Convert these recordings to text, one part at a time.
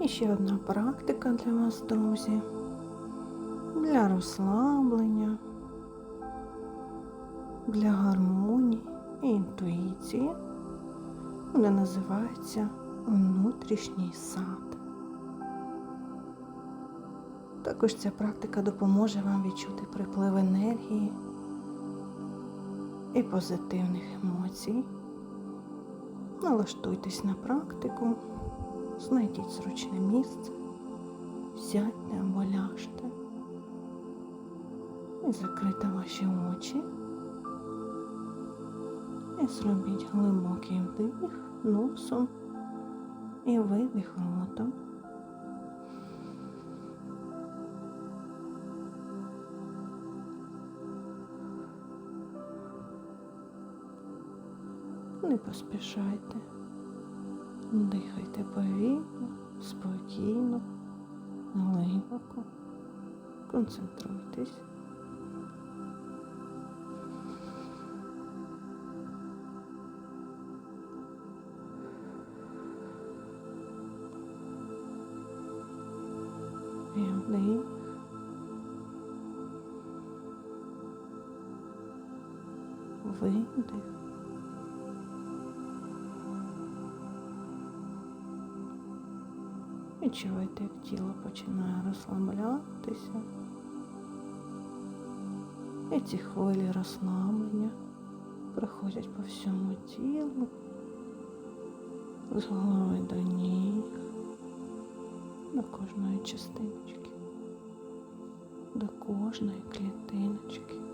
І ще одна практика для вас, друзі. Для розслаблення, для гармонії і інтуїції. Вона називається внутрішній сад. Також ця практика допоможе вам відчути приплив енергії і позитивних емоцій. Налаштуйтесь на практику, знайдіть зручне місце, сядьте або ляжте і закрийте ваші очі. І зробіть глибокий вдих носом і видих ротом. Не поспішайте, дихайте повільно, спокійно, глибоко, концентруйтесь. І вдих. Видих. Відчувайте, як тіло починає розслаблятися. І ці хвилі розслаблення проходять по всьому тілу, з голови до ніг, до кожної частиночки, до кожної клітиночки.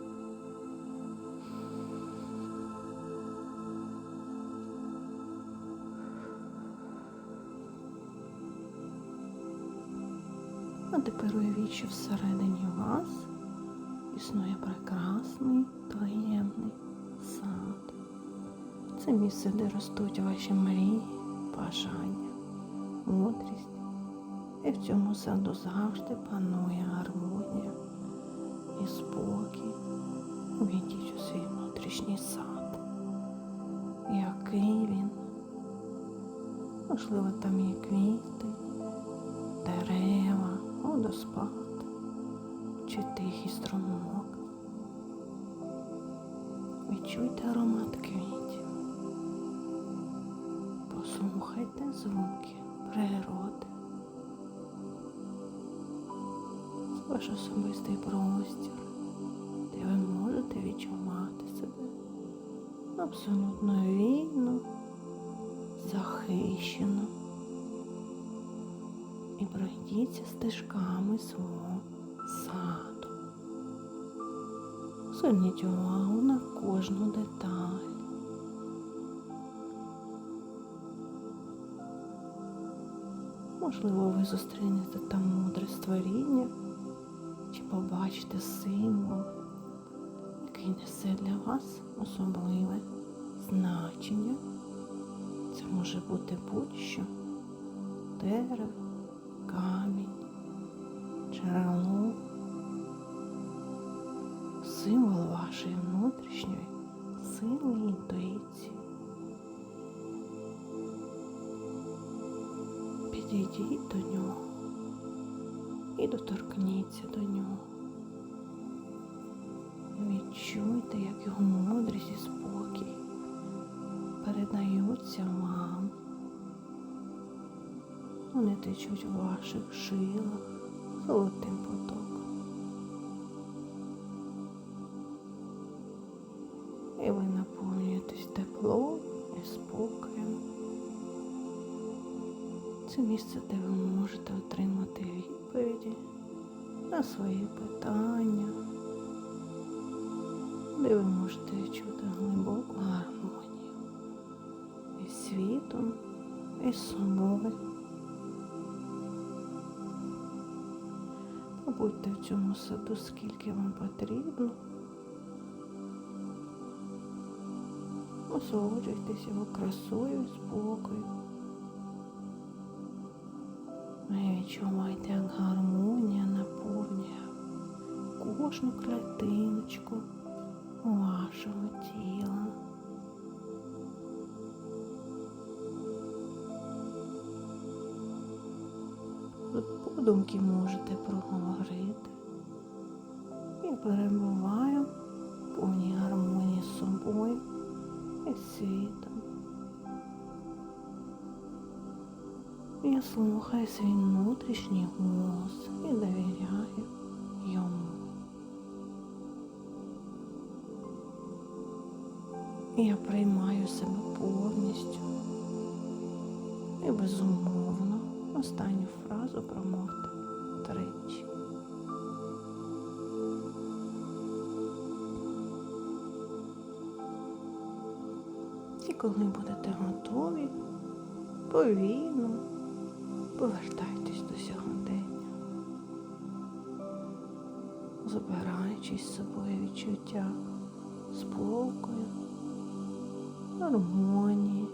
А тепер уявіть, що всередині вас існує прекрасний, таємний сад. Це місце, де ростуть ваші мрії, бажання, мудрість. І в цьому саду завжди панує гармонія і спокій. Увійдіть у свій внутрішній сад. Який він? Можливо, там є квіти, дерева, водоспад чи тихий струмок. Відчуйте аромат квітів. Послухайте звуки природи. Ваш особистий простір, де ви можете відчувати себе абсолютно вільно, захищено пройдіться стежками свого саду. Зверніть увагу на кожну деталь. Можливо, ви зустрінете там мудре створіння чи побачите символ, який несе для вас особливе значення. Це може бути будь-що дерево, камінь, джерело, символ вашої внутрішньої сили і інтуїції. Підійдіть до нього і доторкніться до нього. Відчуйте, як його мудрість і спокій передаються вам. Вони течуть у ваших жилах золотим потоком. І ви наповнюєтесь теплом і спокоєм. Це місце, де ви можете отримати відповіді на свої питання, де ви можете чути глибоку гармонію із світом, і собою. Побудьте в цьому саду, скільки вам потрібно. Насолоджуйтесь його красою і спокою. Ви відчувайте, як гармонія наповнює кожну клітиночку вашого тіла. Подумки можете проговорити. І перебуваю в повній гармонії з собою і світом. Я слухаю свій внутрішній голос і довіряю йому. Я приймаю себе повністю і безумовно останню фразу промовте тричі. І коли будете готові, повільно повертайтесь до сьогодення, забираючи з собою відчуття спокою, гармонії